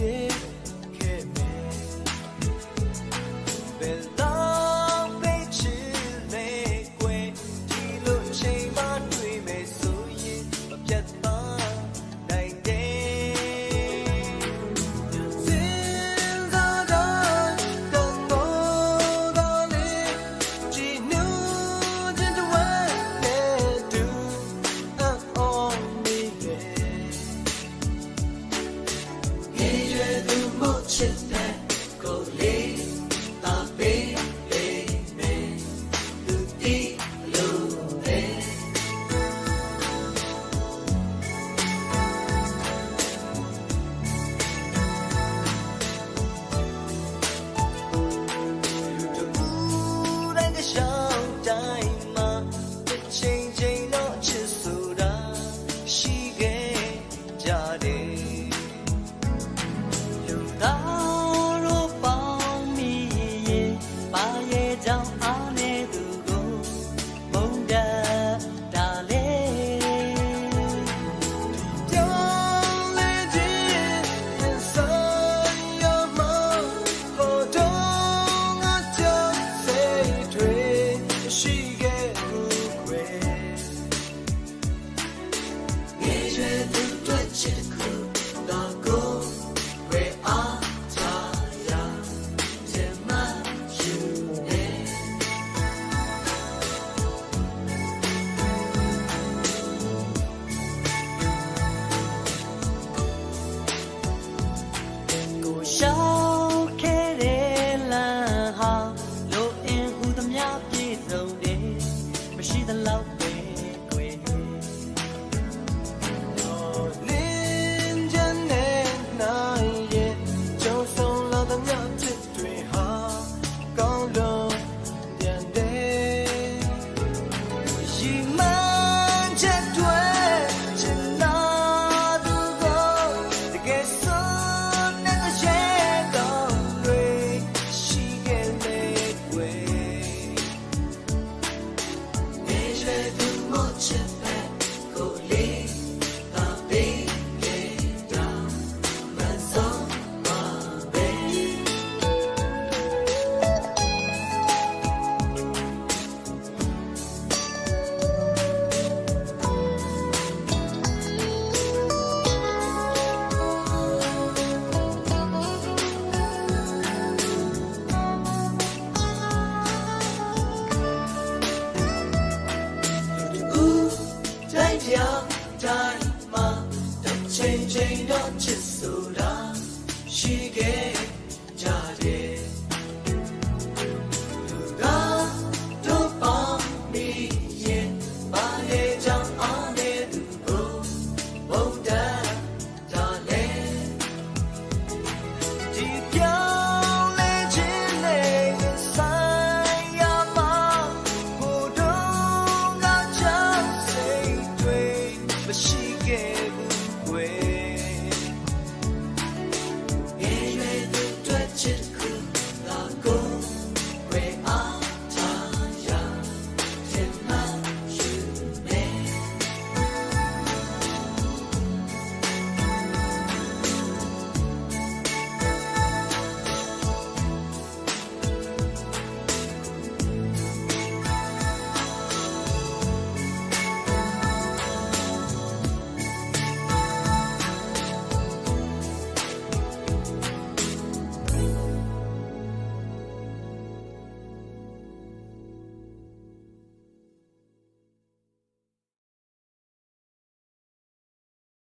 did ကြတယ်လူသားတို့ပေါင်းမိရင်ပါရဲ့ကြောင့်အားနေသူကိုမုန်းတာဒါလေပြောင်းလဲခြင်းနဲ့ဆိုင်ရမကိုတော့ငါကြောင့်စိတ်ထွေးရှိ show. တိုင်း